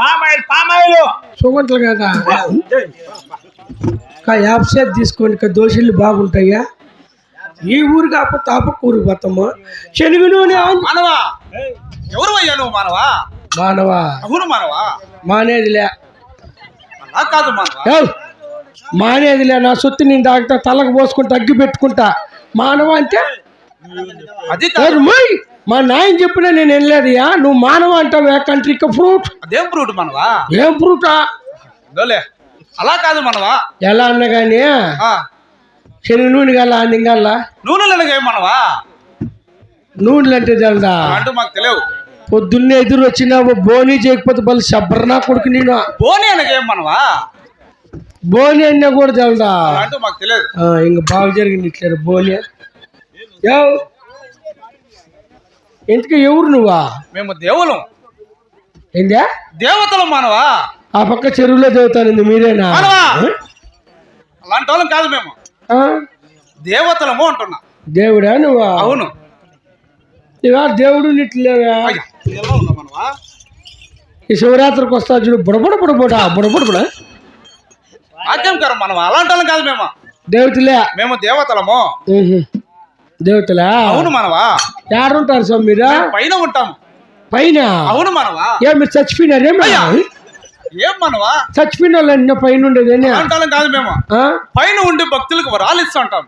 Palm oil palm oil. సుగంటలు కదా? కా app సేపు తీసుకోండి కా దోశలు బాగుంటాయా? ఈ ఊరు కాకపోతే ఆ పక్క ఊరికి పోతాము శనగ నూనె. మానవా? ఎవరు అయ్యా నువ్వు మానవా? మానవా? అవును మానవా? మానేదిలే. అలా కాదు మానవా? మానేదిలే నా సొత్తు నేను తాగుతా తలకు పోసుకుంటా అగ్గి పెట్టుకుంటా. మానవ అంటే? అది మా నాయన చెప్పినా నేను వెళ్ళలేదయ్యా నువ్వు మానవ అంటావు కంట్రీకి ఫ్రూట్ అదేం ఫ్రూట్ మానవా? ఏం ఫ్రూటా దోలే అలా కాదు మానవా. ఎలా అన్నా కానీ ఆ, శనగ నూనె గల్లా నింగల్లా నూనెలు ఏం మానవా? నూనెలు అంటే తెలదా? అంటూ మాకు తెలియవు. పొద్దున్నే ఎదురు వచ్చినావు బోని చేయకపోతే బలి శబ్బరనా కొడుకు నేను. బోని అనగేం మానవా? బోని అన్నా కూడా తెలదా? అంటూ మాకు తెలియదు. ఇంక బాగా జరిగింది ఇట్లేరు బోని. ఏవ్ ఎందుకు ఎవరు నువ్వా? మేము దేవులం. ఏందా? దేవతలు మానవా? ఆ పక్క చెరువులో చదువుతాను మీరేనా? అలాంటి వాళ్ళం కాదు మేము? దేవతలము అంటున్నా. దేవుడా నువ్వా? అవును. ఇవా దేవుడు నిట్లేవా? ఈ శివరాత్రికి వస్తా చూడు బుడబుడ బుడబుడ బుడబుడ బుడ ఆజ్ఞంకరం మనవా? అలాంటి వాళ్ళం కాదు మేము. దేవతలే. మేము దేవతలము. దేవతలా అవును మనవా? ఏడుంటారు స్వామి మీరు? పైన ఉంటాము పైన? అవును మనవా? ఏ మీరు చచ్చిపోయినారేమో ఏం మనవా? చచ్చిపోయిన వాళ్ళు పైన ఉండేదేనా అలాంటి వాళ్ళం కాదు మేము? పైన ఉండి భక్తులకు వరాలు ఇస్తూ ఉంటాం.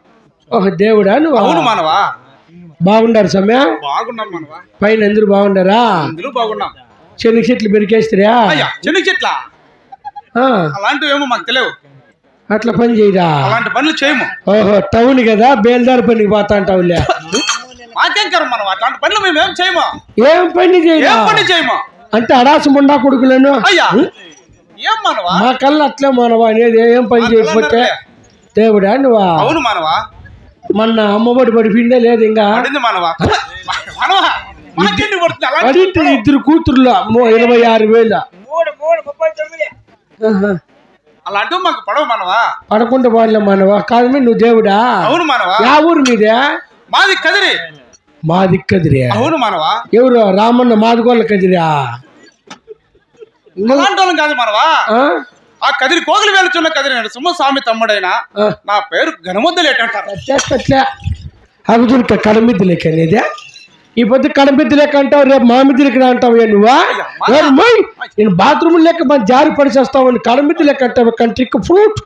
ఓహో దేవుడా నువ్వు? అవును మనవా? బాగుండారు సమయ బాగున్నాం మనవా. పైన అందరూ బాగుండారా? అందరూ బాగున్నాం. శనగ చెట్లు పెరికేస్తారా చిన్న చెట్ల? అలాంటివి ఏమో మాకు తెలియవు. అట్లా పని చేయరా? అలాంటి పనులు చేయము. ఓహో టౌన్ కదా బేల్దారి పనికి పోతా అంటావులే ఆజ్ఞంకరం మనం? అట్లాంటి పనులు మేము ఏం చేయము. ఏం పని చేయరా? ఏం పని చేయము? అంటే అడాసు ముండా కొడుకులను? అయ్యా ఏం మనవా? మా కళ్ళు అట్లే మానవా? అనేది ఏం పని చేయకపోతే? దేవుడా నువ్వా? అవును మనవా. మొన్న అమ్మఒడి పడిపోయిందే లేదు ఇంకా? పడింది మనవా. మనవా? పడింది ఇద్దరు కూతుర్లు అమ్మో ఇరవై ఆరు వేల. ఆహా. అలాంటివి మాకు పడవు మనవా పడకుండా వాళ్ళ మానవా కాదు మీ నువ్వు దేవుడా అవును మనవా యా ఊరు మీదే మాది కదిరి మాది కదిరియా అవును మనవా ఎవరు రామన్న మాదిగోళ్ళ కదిరా అలాంటి వాళ్ళం కాదు మనవా ఆ? ఆ కదిరి కోగిలి వెళ్తున్న కదిరి నేను సుమ్మస్వామి తమ్ముడైనా ఆ. నా పేరు గణముద్దలేటంటారు అట్లా అగుదురు కడమిద్ది లెక్క అనేదే ఈ పొద్దు కడమిద్ది లెక్క అంటావు రేపు మామిద్ది లెక్క అంటావు నువ్వా? నేను బాత్రూమ్ లెక్క మన జారి పడిచేస్తావు కడమిద్ది లెక్క అంటావు కంట్రీకి ఫ్రూట్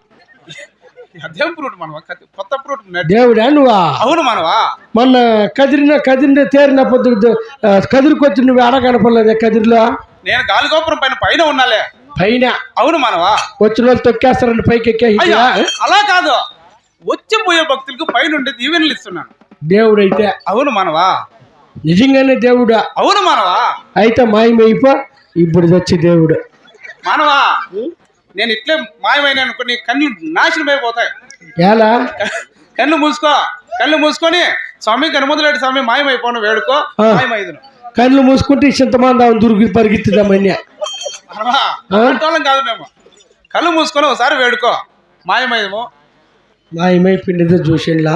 అదేం ఫ్రూట్ మనవా? కొత్త ఫ్రూట్. దేవుడా నువ్వా? అవును మనవా. మొన్న కదిరిన కదిరిన తేరిన పొద్దు ఆ, కదిరికి వచ్చి నువ్వు ఆడ కనపడలేదే కదిరిలో? నేను గాలిగోపురం పైన పైన ఉన్నాలే. పైన? అవును మనవా. వచ్చిన వాళ్ళు తొక్కేస్తారని పైకి ఎక్కే అలా కాదు. వచ్చి పోయే భక్తులకు పైనుండి దీవెనలు ఇస్తున్నాను. దేవుడు అయితే అవును మనవా. నిజంగానే దేవుడా? అవును మనవా? అయితే మాయమైపో ఇప్పుడు వచ్చి దేవుడు. మానవా? నేను ఇట్లే మాయమైన అనుకో నీ కళ్ళు నాశనం అయిపోతాయి. ఎలా? కళ్ళు మూసుకో కళ్ళు మూసుకొని స్వామి గణముదరెడ్డి స్వామి మాయమైపోను వేడుకో. మాయమైదును. కళ్ళు మూసుకుంటే చింతమంది ఆమె దొరికి పరిగెత్తుదామని కాదు మేము. కళ్ళు మూసుకొని ఒకసారి వేడుకో మాయమైదము. మాయమైపోయింది చూసిండ్లా?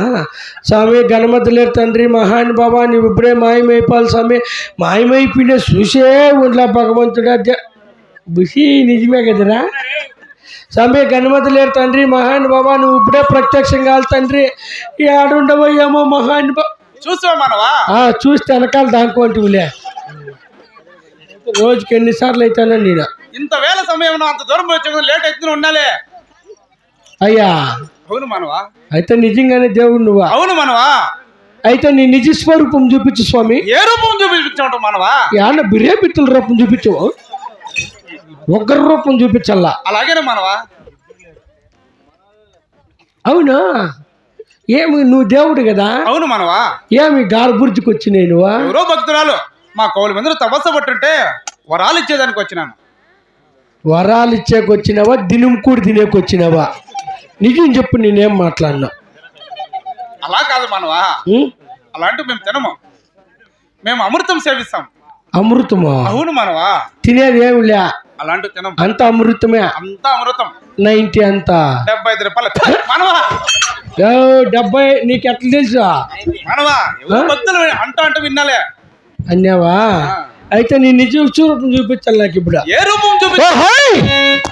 స్వామి గణమతులేరు తండ్రి మహాన్ బాబా నీవు ఇప్పుడే మాయమైపోవాలి స్వామి. మాయమైపోయిన చూసే ఉండ్లా భగవంతుడా బుషి నిజమే కదరా? స్వామి గణమతులేరు తండ్రి మహాన్ బాబా నువ్వు ఇప్పుడే ప్రత్యక్షం కావాలి తండ్రి. ఏడుండవయ్యేమో మహాన్ బా చూస్తావా మానవా? ఆ, చూస్తే వెనకాల దానికోంటివిలే రోజుకి ఎన్నిసార్లు అవుతానో నేను? ఇంత వేల సమయం అంత దూరం వచ్చే లేట్ అవుతుంది ఉండాలి. అయ్యా అవును మానవా? అయితే నిజంగానే దేవుడు నువ్వా? అవును మనవా. అయితే నీ నిజ స్వరూపం చూపించు స్వామి. ఏ రూపం చూపించావు మనవా? యాన్న బిర్యాపిత్తుల రూపం చూపించు ఒక్కరి రూపం చూపించల్లా? అలాగేనే మనవా? అవునా? ఏమి నువ్వు దేవుడు కదా? అవును మనవా. ఏమి గారబుర్జికి వచ్చి నేను ఎవరో భక్తురాలు. మా కౌలు మందిలో తపస్సు పట్టుంటే వరాలు ఇచ్చేదానికి వచ్చినాను. వరాలు ఇచ్చేకి వచ్చినావా దినం కూడా తినేకి వచ్చినావా నిజం చెప్పు నేనేం మాట్లాడినా అలా కాదు మనవా. ఉం? అలాంటివి మేము తినము. మేము అమృతం సేవిస్తాం. అమృతమా? అవును మనవా. తినేది ఏమి లే అలాంటివి తినం అంత అమృతమే. అంతా అమృతం. నైంటీ అంతా. డెబ్బై ఐదు రూపాయలు. మనవా. ఏ, డెబ్బై నీకు ఎట్లా తెలుసా? మనవా. భక్తులు అంటూ అంటూ విన్నాలే. అన్నావా? ఆ. అయితే నీ నిజ చూరూపం చూపించాలి నాకు ఇప్పుడు ఏ రూపం చూపి ఓహోయ్!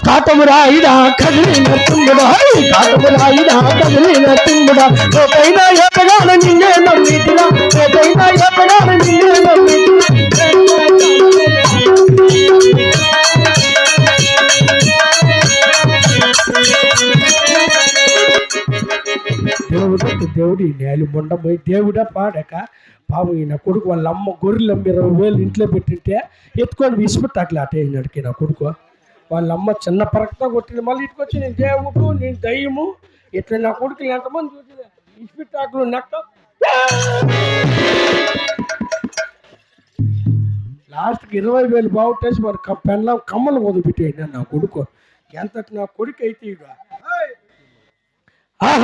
కాటమురా ఇదా కదిలిన తుంగుడా హై! కాటమురా ఇదా కదిలిన తుంగుడా రేపైనా ఎప్పగాన నిన్నే నమ్మితిరా రేపైనా ఎప్పగాన నిన్నే నమ్మితిరా దేవుడు దేవుడి నేలు మొండపోయి దేవుడా పాడక పాపం ఈయన కొడుకు వాళ్ళ అమ్మ గొర్రెలు అమ్మ ఇరవై వేలు ఇంట్లో పెట్టింటే ఎత్తుకొని విసిపెట్టాకలే అటే అయినాడికి నా కొడుకు. వాళ్ళ అమ్మ చిన్న పరకతో కొట్టింది మళ్ళీ ఇటుకొచ్చి నేను దేవుడు నేను దయ్యము ఇట్లా నా కొడుకులు ఎంతమంది చూసింది విసిపెట్టాకులు నెక్క. లాస్ట్కి ఇరవై వేలు బాగుంటేసి మరి పెన్లా కమ్మలు మొదలుపెట్టేయండి నా కొడుకు. ఎంత నా కొడుకు అయితే ఇక